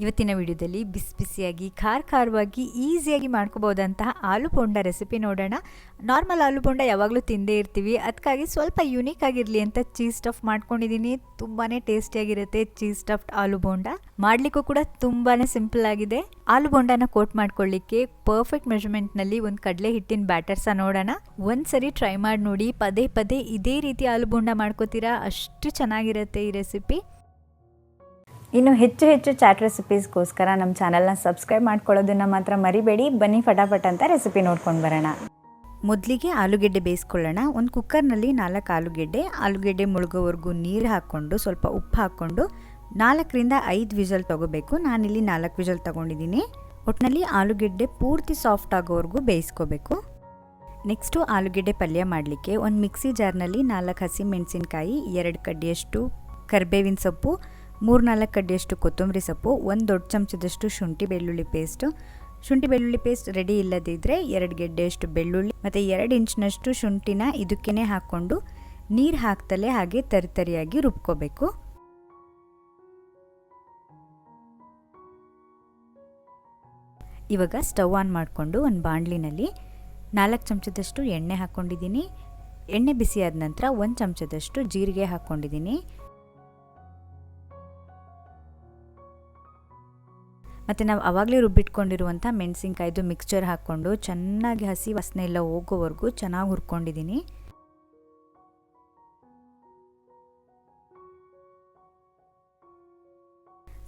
ಇವತ್ತಿನ ವಿಡಿಯೋದಲ್ಲಿ ಬಿಸಿ ಬಿಸಿಯಾಗಿ, ಖಾರ ಖಾರವಾಗಿ, ಈಸಿಯಾಗಿ ಮಾಡ್ಕೋಬೋದಂತಹ ಆಲೂ ಬೋಂಡ ರೆಸಿಪಿ ನೋಡೋಣ. ನಾರ್ಮಲ್ ಆಲೂ ಬೋಂಡ ಯಾವಾಗಲೂ ತಿಂದೇ ಇರ್ತೀವಿ. ಅದಕ್ಕಾಗಿ ಸ್ವಲ್ಪ ಯುನೀಕ್ ಆಗಿರಲಿ ಅಂತ ಚೀಸ್ ಸ್ಟಫ್ ಮಾಡ್ಕೊಂಡಿದ್ದೀನಿ. ತುಂಬಾ ಟೇಸ್ಟಿಯಾಗಿರುತ್ತೆ ಚೀಸ್ ಸ್ಟಫ್ಡ್ ಆಲೂ ಬೋಂಡ ಮಾಡಲಿಕ್ಕೂ ಕೂಡ ತುಂಬಾ ಸಿಂಪಲ್ ಆಗಿದೆ. ಆಲೂ ಬೋಂಡನ ಕೋಟ್ ಮಾಡ್ಕೊಳ್ಳಿಕ್ಕೆ ಪರ್ಫೆಕ್ಟ್ ಮೆಷರ್ಮೆಂಟ್ನಲ್ಲಿ ಒಂದು ಕಡಲೆ ಹಿಟ್ಟಿನ ಬ್ಯಾಟರ್ಸ ನೋಡೋಣ. ಒಂದ್ಸರಿ ಟ್ರೈ ಮಾಡಿ ನೋಡಿ. ಪದೇ ಪದೇ ಇದೇ ರೀತಿ ಆಲೂ ಬೋಂಡ ಮಾಡ್ಕೋತೀರಾ? ಅಷ್ಟು ಚೆನ್ನಾಗಿರುತ್ತೆ ಈ ರೆಸಿಪಿ. ಇನ್ನು ಹೆಚ್ಚು ಹೆಚ್ಚು ಚಾಟ್ ರೆಸಿಪೀಸ್ಗೋಸ್ಕರ ನಮ್ಮ ಚಾನಲ್ನ ಸಬ್ಸ್ಕ್ರೈಬ್ ಮಾಡ್ಕೊಳ್ಳೋದನ್ನ ಮಾತ್ರ ಮರಿಬೇಡಿ. ಬನ್ನಿ ಫಟಾಫಟ್ ಅಂತ ರೆಸಿಪಿ ನೋಡ್ಕೊಂಡು ಬರೋಣ. ಮೊದಲಿಗೆ ಆಲೂಗೆಡ್ಡೆ ಬೇಯಿಸ್ಕೊಳ್ಳೋಣ. ಒಂದು ಕುಕ್ಕರ್ನಲ್ಲಿ ನಾಲ್ಕು ಆಲೂಗೆಡ್ಡೆ ಆಲೂಗೆಡ್ಡೆ ಮುಳುಗೋವರೆಗೂ ನೀರು ಹಾಕ್ಕೊಂಡು ಸ್ವಲ್ಪ ಉಪ್ಪು ಹಾಕ್ಕೊಂಡು ನಾಲ್ಕರಿಂದ ಐದು ವಿಜಲ್ ತೊಗೋಬೇಕು. ನಾನಿಲ್ಲಿ ನಾಲ್ಕು ವಿಜಲ್ ತೊಗೊಂಡಿದ್ದೀನಿ. ಒಟ್ಟಿನಲ್ಲಿ ಆಲೂಗೆಡ್ಡೆ ಪೂರ್ತಿ ಸಾಫ್ಟ್ ಆಗೋವರೆಗೂ ಬೇಯಿಸ್ಕೋಬೇಕು. ನೆಕ್ಸ್ಟು ಆಲೂಗೆಡ್ಡೆ ಪಲ್ಯ ಮಾಡಲಿಕ್ಕೆ ಒಂದು ಮಿಕ್ಸಿ ಜಾರ್ನಲ್ಲಿ ನಾಲ್ಕು ಹಸಿ ಮೆಣಸಿನ್ಕಾಯಿ, ಎರಡು ಕಡ್ಡಿಯಷ್ಟು ಕರ್ಬೇವಿನ ಸೊಪ್ಪು ಮೂರು ನಾಲ್ಕು ಕಡ್ಡಿಯಷ್ಟು ಕೊತ್ತಂಬರಿ ಸೊಪ್ಪು, ಒಂದು ದೊಡ್ಡ ಚಮಚದಷ್ಟು ಶುಂಠಿ ಬೆಳ್ಳುಳ್ಳಿ ಪೇಸ್ಟು ಶುಂಠಿ ಬೆಳ್ಳುಳ್ಳಿ ಪೇಸ್ಟ್ ರೆಡಿ ಇಲ್ಲದಿದ್ದರೆ ಎರಡು ಗೆಡ್ಡೆಯಷ್ಟು ಬೆಳ್ಳುಳ್ಳಿ ಮತ್ತು ಎರಡು ಇಂಚಿನಷ್ಟು ಶುಂಠಿನ ಇದಕ್ಕೇ ಹಾಕ್ಕೊಂಡು ನೀರು ಹಾಕ್ತಲೇ ಹಾಗೆ ತರಿತರಿಯಾಗಿ ರುಬ್ಕೋಬೇಕು. ಇವಾಗ ಸ್ಟವ್ ಆನ್ ಮಾಡಿಕೊಂಡು ಒಂದು ಬಾಣಲಿನಲ್ಲಿ ನಾಲ್ಕು ಚಮಚದಷ್ಟು ಎಣ್ಣೆ ಹಾಕ್ಕೊಂಡಿದ್ದೀನಿ ಎಣ್ಣೆ ಬಿಸಿಯಾದ ನಂತರ ಒಂದು ಚಮಚದಷ್ಟು ಜೀರಿಗೆ ಹಾಕ್ಕೊಂಡಿದ್ದೀನಿ ಮತ್ತು ನಾವು ಆವಾಗಲೇ ರುಬ್ಬಿಟ್ಕೊಂಡಿರುವಂಥ ಮೆಣಸಿನ್ಕಾಯ್ದು ಮಿಕ್ಸ್ಚರ್ ಹಾಕ್ಕೊಂಡು ಚೆನ್ನಾಗಿ ಹಸಿ ವಾಸನೆ ಎಲ್ಲ ಹೋಗೋವರೆಗೂ ಚೆನ್ನಾಗಿ ಹುರ್ಕೊಂಡಿದ್ದೀನಿ.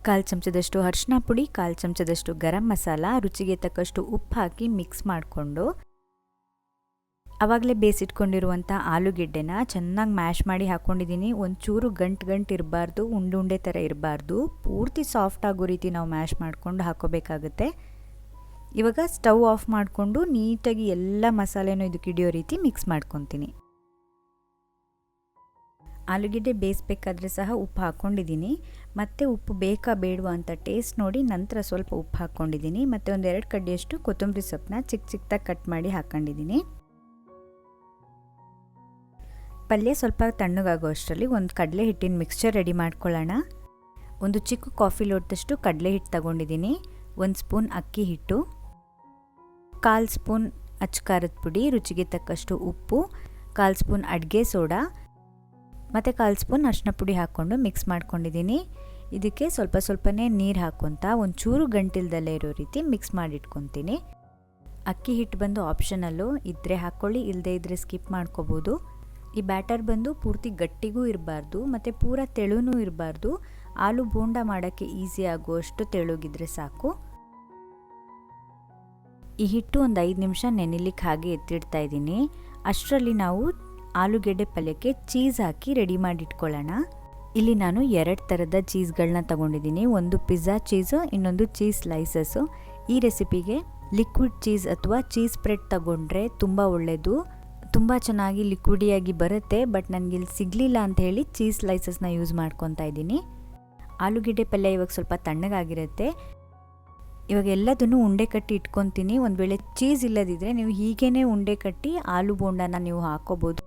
ಕಾಲು ಚಮಚದಷ್ಟು ಅರಿಶಿನ ಪುಡಿ, ಕಾಲು ಚಮಚದಷ್ಟು ಗರಂ ಮಸಾಲ, ರುಚಿಗೆ ತಕ್ಕಷ್ಟು ಉಪ್ಪು ಹಾಕಿ ಮಿಕ್ಸ್ ಮಾಡಿಕೊಂಡು ಆವಾಗಲೇ ಬೇಯಿಸಿಟ್ಕೊಂಡಿರುವಂಥ ಆಲೂಗೆಡ್ಡೆನ ಚೆನ್ನಾಗಿ ಮ್ಯಾಶ್ ಮಾಡಿ ಹಾಕ್ಕೊಂಡಿದ್ದೀನಿ ಒಂಚೂರು ಗಂಟು ಗಂಟು ಇರಬಾರ್ದು ಉಂಡುಂಡೆ ಉಂಡೆ ಥರ ಇರಬಾರ್ದು. ಪೂರ್ತಿ ಸಾಫ್ಟ್ ಆಗೋ ರೀತಿ ನಾವು ಮ್ಯಾಶ್ ಮಾಡಿಕೊಂಡು ಹಾಕೋಬೇಕಾಗುತ್ತೆ. ಇವಾಗ ಸ್ಟವ್ ಆಫ್ ಮಾಡಿಕೊಂಡು ನೀಟಾಗಿ ಎಲ್ಲ ಮಸಾಲೆನೂ ಇದಕ್ಕೆ ಹಿಡಿಯೋ ರೀತಿ ಮಿಕ್ಸ್ ಮಾಡ್ಕೊತೀನಿ. ಆಲೂಗೆಡ್ಡೆ ಬೇಯಿಸ್ಬೇಕಾದ್ರೆ ಸಹ ಉಪ್ಪು ಹಾಕ್ಕೊಂಡಿದ್ದೀನಿ ಮತ್ತು ಉಪ್ಪು ಬೇಕಾ ಬೇಡವಾ ಅಂತ ಟೇಸ್ಟ್ ನೋಡಿ ನಂತರ ಸ್ವಲ್ಪ ಉಪ್ಪು ಹಾಕ್ಕೊಂಡಿದ್ದೀನಿ ಮತ್ತು ಒಂದೆರಡು ಕಡ್ಡಿಯಷ್ಟು ಕೊತ್ತಂಬರಿ ಸೊಪ್ಪನ್ನ ಚಿಕ್ಕ ಚಿಕ್ಕದಾಗಿ ಕಟ್ ಮಾಡಿ ಹಾಕ್ಕೊಂಡಿದ್ದೀನಿ ಪಲ್ಯ ಸ್ವಲ್ಪ ತಣ್ಣಗಾಗೋ ಅಷ್ಟರಲ್ಲಿ ಒಂದು ಕಡಲೆ ಹಿಟ್ಟಿನ ಮಿಕ್ಸ್ಚರ್ ರೆಡಿ ಮಾಡ್ಕೊಳ್ಳೋಣ. ಒಂದು ಚಿಕ್ಕ ಕಾಫಿ ಲೋಟದಷ್ಟು ಕಡಲೆ ಹಿಟ್ಟು ತಗೊಂಡಿದ್ದೀನಿ. ಒಂದು ಸ್ಪೂನ್ ಅಕ್ಕಿ ಹಿಟ್ಟು. ಕಾಲು ಸ್ಪೂನ್ ಅಚ್ಕಾರದ ಪುಡಿ, ರುಚಿಗೆ ತಕ್ಕಷ್ಟು ಉಪ್ಪು, ಕಾಲು ಸ್ಪೂನ್ ಅಡುಗೆ ಸೋಡಾ, ಮತ್ತು ಕಾಲು ಸ್ಪೂನ್ ಅರಿಶಿನ ಪುಡಿ ಹಾಕ್ಕೊಂಡು ಮಿಕ್ಸ್ ಮಾಡ್ಕೊಂಡಿದ್ದೀನಿ. ಇದಕ್ಕೆ ಸ್ವಲ್ಪ ಸ್ವಲ್ಪನೇ ನೀರು ಹಾಕ್ಕೊತ ಒಂಚೂರು ಗಂಟಿಲ್ದಲ್ಲೇ ಇರೋ ರೀತಿ ಮಿಕ್ಸ್ ಮಾಡಿಟ್ಕೊತೀನಿ. ಅಕ್ಕಿ ಹಿಟ್ಟು ಬಂದು ಆಪ್ಷನಲ್ಲು ಇದ್ದರೆ ಹಾಕ್ಕೊಳ್ಳಿ ಇಲ್ಲದೇ ಇದ್ದರೆ ಸ್ಕಿಪ್ ಮಾಡ್ಕೋಬೋದು. ಈ ಬ್ಯಾಟರ್ ಬಂದು ಪೂರ್ತಿ ಗಟ್ಟಿಗೂ ಇರಬಾರ್ದು, ಮತ್ತು ಪೂರ ತೆಳುನೂ ಇರಬಾರ್ದು. ಆಲೂ ಬೋಂಡ ಮಾಡೋಕ್ಕೆ ಈಸಿ ಆಗುವಷ್ಟು ತೆಳುಗಿದ್ರೆ ಸಾಕು. ಈ ಹಿಟ್ಟು ಒಂದು ಐದು ನಿಮಿಷ ನೆನಿಲಿಕ್ಕೆ ಹಾಗೆ ಎತ್ತಿಡ್ತಾ ಇದ್ದೀನಿ. ಅಷ್ಟರಲ್ಲಿ ನಾವು ಆಲೂಗೆಡ್ಡೆ ಪಲ್ಯಕ್ಕೆ ಚೀಸ್ ಹಾಕಿ ರೆಡಿ ಮಾಡಿಟ್ಕೊಳ್ಳೋಣ. ಇಲ್ಲಿ ನಾನು ಎರಡು ಥರದ ಚೀಸ್ಗಳನ್ನ ತಗೊಂಡಿದ್ದೀನಿ. ಒಂದು ಪಿಜ್ಜಾ ಚೀಸು ಇನ್ನೊಂದು ಚೀಸ್ ಸ್ಲೈಸಸ್ಸು ಈ ರೆಸಿಪಿಗೆ ಲಿಕ್ವಿಡ್ ಚೀಸ್ ಅಥವಾ ಚೀಸ್ ಸ್ಪ್ರೆಡ್ ತಗೊಂಡ್ರೆ ತುಂಬ ಒಳ್ಳೆಯದು ತುಂಬ ಚೆನ್ನಾಗಿ ಲಿಕ್ವಿಡಿಯಾಗಿ ಬರುತ್ತೆ ಬಟ್ ನನಗೆ ಇಲ್ಲಿ ಸಿಗಲಿಲ್ಲ ಅಂತ ಹೇಳಿ ಚೀಸ್ ಸ್ಲೈಸಸ್ನ ಯೂಸ್ ಮಾಡ್ಕೊತಾ ಇದ್ದೀನಿ. ಆಲೂಗಡ್ಡೆ ಪಲ್ಯ ಇವಾಗ ಸ್ವಲ್ಪ ತಣ್ಣಗಾಗಿರುತ್ತೆ. ಇವಾಗ ಎಲ್ಲದನ್ನು ಉಂಡೆ ಕಟ್ಟಿ ಇಟ್ಕೊತೀನಿ. ಒಂದು ವೇಳೆ ಚೀಸ್ ಇಲ್ಲದಿದ್ದರೆ ನೀವು ಹೀಗೇ ಉಂಡೆ ಕಟ್ಟಿ ಆಲೂ ಬೋಂಡನ ನೀವು ಹಾಕೋಬೋದು.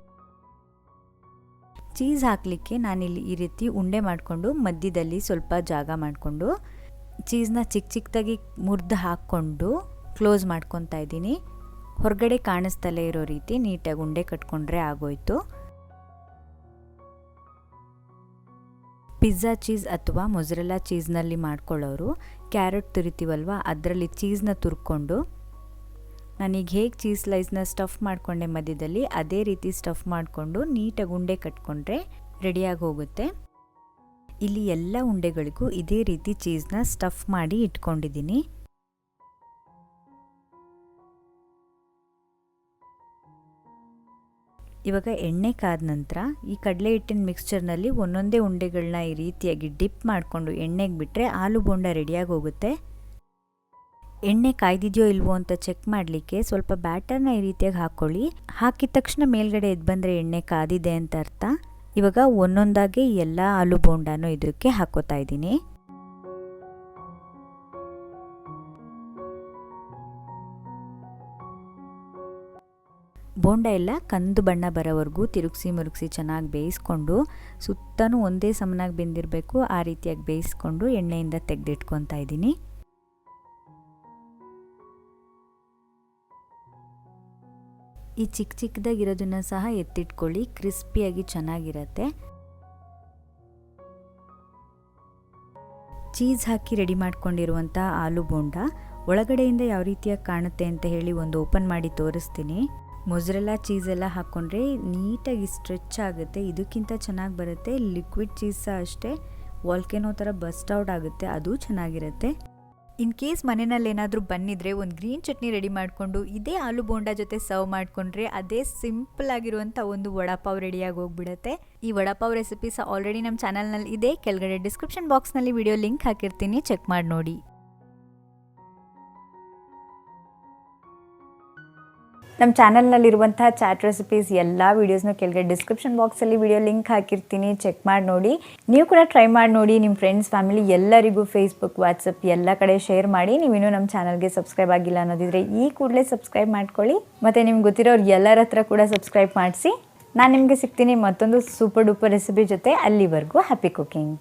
ಚೀಸ್ ಹಾಕಲಿಕ್ಕೆ ನಾನಿಲ್ಲಿ ಈ ರೀತಿ ಉಂಡೆ ಮಾಡಿಕೊಂಡು ಮಧ್ಯದಲ್ಲಿ ಸ್ವಲ್ಪ ಜಾಗ ಮಾಡಿಕೊಂಡು ಚೀಸ್ನ ಚಿಕ್ಕ ಚಿಕ್ಕದಾಗಿ ಮುರಿದು ಹಾಕ್ಕೊಂಡು ಕ್ಲೋಸ್ ಮಾಡ್ಕೊತಾ ಇದ್ದೀನಿ. ಹೊರಗಡೆ ಕಾಣಿಸ್ತಲೇ ಇರೋ ರೀತಿ ನೀಟಾಗಿ ಉಂಡೆ ಕಟ್ಕೊಂಡ್ರೆ ಆಗೋಯ್ತು. ಪಿಜ್ಜಾ ಚೀಸ್ ಅಥವಾ ಮೊಸರೆಲ್ಲ ಚೀಸ್ನಲ್ಲಿ ಮಾಡ್ಕೊಳ್ಳೋರು ಕ್ಯಾರೆಟ್ ತುರಿತೀವಲ್ವ? ಅದರಲ್ಲಿ ಚೀಸ್ನ ತುರ್ಕೊಂಡು. ನಾನೀಗ ಹೇಗೆ ಚೀಸ್ ಸ್ಲೈಸ್ನ ಸ್ಟಫ್ ಮಾಡಿಕೊಂಡೆ ಮಧ್ಯದಲ್ಲಿ, ಅದೇ ರೀತಿ ಸ್ಟಫ್ ಮಾಡಿಕೊಂಡು ನೀಟಾಗಿ ಉಂಡೆ ಕಟ್ಕೊಂಡ್ರೆ ರೆಡಿಯಾಗಿ ಹೋಗುತ್ತೆ. ಇಲ್ಲಿ ಎಲ್ಲ ಉಂಡೆಗಳಿಗೂ ಇದೇ ರೀತಿ ಚೀಸ್ನ ಸ್ಟಫ್ ಮಾಡಿ ಇಟ್ಕೊಂಡಿದ್ದೀನಿ. ಇವಾಗ ಎಣ್ಣೆ ಕಾದ ನಂತರ ಈ ಕಡಲೆ ಹಿಟ್ಟಿನ ಮಿಕ್ಸ್ಚರ್ನಲ್ಲಿ ಒಂದೊಂದೇ ಉಂಡೆಗಳನ್ನ ಈ ರೀತಿಯಾಗಿ ಡಿಪ್ ಮಾಡಿಕೊಂಡು ಎಣ್ಣೆಗೆ ಬಿಟ್ಟರೆ ಆಲೂ ಬೋಂಡ ರೆಡಿಯಾಗಿ ಹೋಗುತ್ತೆ. ಎಣ್ಣೆ ಕಾಯ್ದಿದೆಯೋ ಇಲ್ವೋ ಅಂತ ಚೆಕ್ ಮಾಡಲಿಕ್ಕೆ ಸ್ವಲ್ಪ ಬ್ಯಾಟರ್ನ ಈ ರೀತಿಯಾಗಿ ಹಾಕ್ಕೊಳ್ಳಿ ಹಾಕಿದ ತಕ್ಷಣ ಮೇಲ್ಗಡೆ ಎದ್ದು ಬಂದರೆ ಎಣ್ಣೆ ಕಾದಿದೆ ಅಂತ ಅರ್ಥ. ಇವಾಗ ಒಂದೊಂದಾಗಿ ಎಲ್ಲ ಆಲೂ ಬೋಂಡಾನು ಇದಕ್ಕೆ ಹಾಕೋತಾ ಇದ್ದೀನಿ. ಬೋಂಡ ಎಲ್ಲ ಕಂದು ಬಣ್ಣ ಬರೋವರೆಗೂ ತಿರುಗಿಸಿ ಮುರುಗಿಸಿ ಚೆನ್ನಾಗಿ ಬೇಯಿಸ್ಕೊಂಡು ಸುತ್ತಲೂ ಒಂದೇ ಸಮನಾಗಿ ಬೆಂದಿರಬೇಕು, ಆ ರೀತಿಯಾಗಿ ಬೇಯಿಸ್ಕೊಂಡು ಎಣ್ಣೆಯಿಂದ ತೆಗೆದಿಟ್ಕೊತಾ ಇದ್ದೀನಿ. ಈ ಚಿಕ್ಕ ಚಿಕ್ಕದಾಗಿರೋದನ್ನು ಸಹ ಎತ್ತಿಟ್ಕೊಳ್ಳಿ, ಕ್ರಿಸ್ಪಿಯಾಗಿ ಚೆನ್ನಾಗಿರತ್ತೆ. ಚೀಸ್ ಹಾಕಿ ರೆಡಿ ಮಾಡ್ಕೊಂಡಿರುವಂಥ ಆಲೂ ಬೋಂಡ ಒಳಗಡೆಯಿಂದ ಯಾವ ರೀತಿಯಾಗಿ ಕಾಣುತ್ತೆ ಅಂತ ಹೇಳಿ ಒಂದು ಓಪನ್ ಮಾಡಿ ತೋರಿಸ್ತೀನಿ. ಮೊಜ್ರೆಲ್ಲ ಚೀಸೆಲ್ಲ ಹಾಕ್ಕೊಂಡ್ರೆ ನೀಟಾಗಿ ಸ್ಟ್ರೆಚ್ ಆಗುತ್ತೆ, ಇದಕ್ಕಿಂತ ಚೆನ್ನಾಗಿ ಬರುತ್ತೆ. ಲಿಕ್ವಿಡ್ ಚೀಸ್ ಸಹ ಅಷ್ಟೇ, ವಾಲ್ಕೆನೋ ಥರ ಬಸ್ಟ್ ಔಟ್ ಆಗುತ್ತೆ, ಅದು ಚೆನ್ನಾಗಿರುತ್ತೆ. ಇನ್ ಕೇಸ್ ಮನೆಯಲ್ಲಿ ಏನಾದರೂ ಬಂದಿದ್ರೆ ಒಂದು ಗ್ರೀನ್ ಚಟ್ನಿ ರೆಡಿ ಮಾಡಿಕೊಂಡು, ಇದೇ ಆಲೂ ಬೋಂಡಾ ಜೊತೆ ಸರ್ವ್ ಮಾಡಿಕೊಂಡ್ರೆ ಅದೇ ಸಿಂಪಲ್ ಆಗಿರುವಂಥ ಒಂದು ವಡಾಪಾವ್ ರೆಡಿಯಾಗಿ ಹೋಗ್ಬಿಡುತ್ತೆ. ಈ ವಡಾಪಾವ್ ರೆಸಿಪಿ ಸಹ ಆಲ್ರೆಡಿ ನಮ್ಮ ಚಾನಲ್ನಲ್ಲಿ ಇದೆ. ಕೆಳಗಡೆ ಡಿಸ್ಕ್ರಿಪ್ಷನ್ ಬಾಕ್ಸ್ನಲ್ಲಿ ವಿಡಿಯೋ ಲಿಂಕ್ ಹಾಕಿರ್ತೀನಿ, ಚೆಕ್ ಮಾಡಿ ನೋಡಿ. ನಮ್ಮ ಚಾನಲ್ನಲ್ಲಿರುವಂತಹ ಚಾಟ್ ರೆಸಿಪೀಸ್ ಎಲ್ಲ ವೀಡಿಯೋಸ್ನ ಕೆಳಗೆ ಡಿಸ್ಕ್ರಿಪ್ಷನ್ ಬಾಕ್ಸಲ್ಲಿ ವಿಡಿಯೋ ಲಿಂಕ್ ಹಾಕಿರ್ತೀನಿ. ಚೆಕ್ ಮಾಡಿ ನೋಡಿ. ನೀವು ಕೂಡ ಟ್ರೈ ಮಾಡಿ ನೋಡಿ. ನಿಮ್ಮ ಫ್ರೆಂಡ್ಸ್ ಫ್ಯಾಮಿಲಿ ಎಲ್ಲರಿಗೂ ಫೇಸ್ಬುಕ್ ವಾಟ್ಸಪ್ ಎಲ್ಲ ಕಡೆ ಶೇರ್ ಮಾಡಿ. ನೀವಿನ್ನೂ ನಮ್ಮ ಚಾನಲ್ಗೆ ಸಬ್ಸ್ಕ್ರೈಬ್ ಆಗಿಲ್ಲ ಅನ್ನೋದಿದ್ರೆ ಈ ಕೂಡಲೇ ಸಬ್ಸ್ಕ್ರೈಬ್ ಮಾಡ್ಕೊಳ್ಳಿ. ಮತ್ತು ನಿಮ್ಗೆ ಗೊತ್ತಿರೋರು ಎಲ್ಲರ ಹತ್ರ ಕೂಡ ಸಬ್ಸ್ಕ್ರೈಬ್ ಮಾಡಿಸಿ. ನಾನು ನಿಮಗೆ ಸಿಗ್ತೀನಿ ಮತ್ತೊಂದು ಸೂಪರ್ ಡೂಪರ್ ರೆಸಿಪಿ ಜೊತೆ ಅಲ್ಲಿವರೆಗೂ ಹ್ಯಾಪಿ ಕುಕಿಂಗ್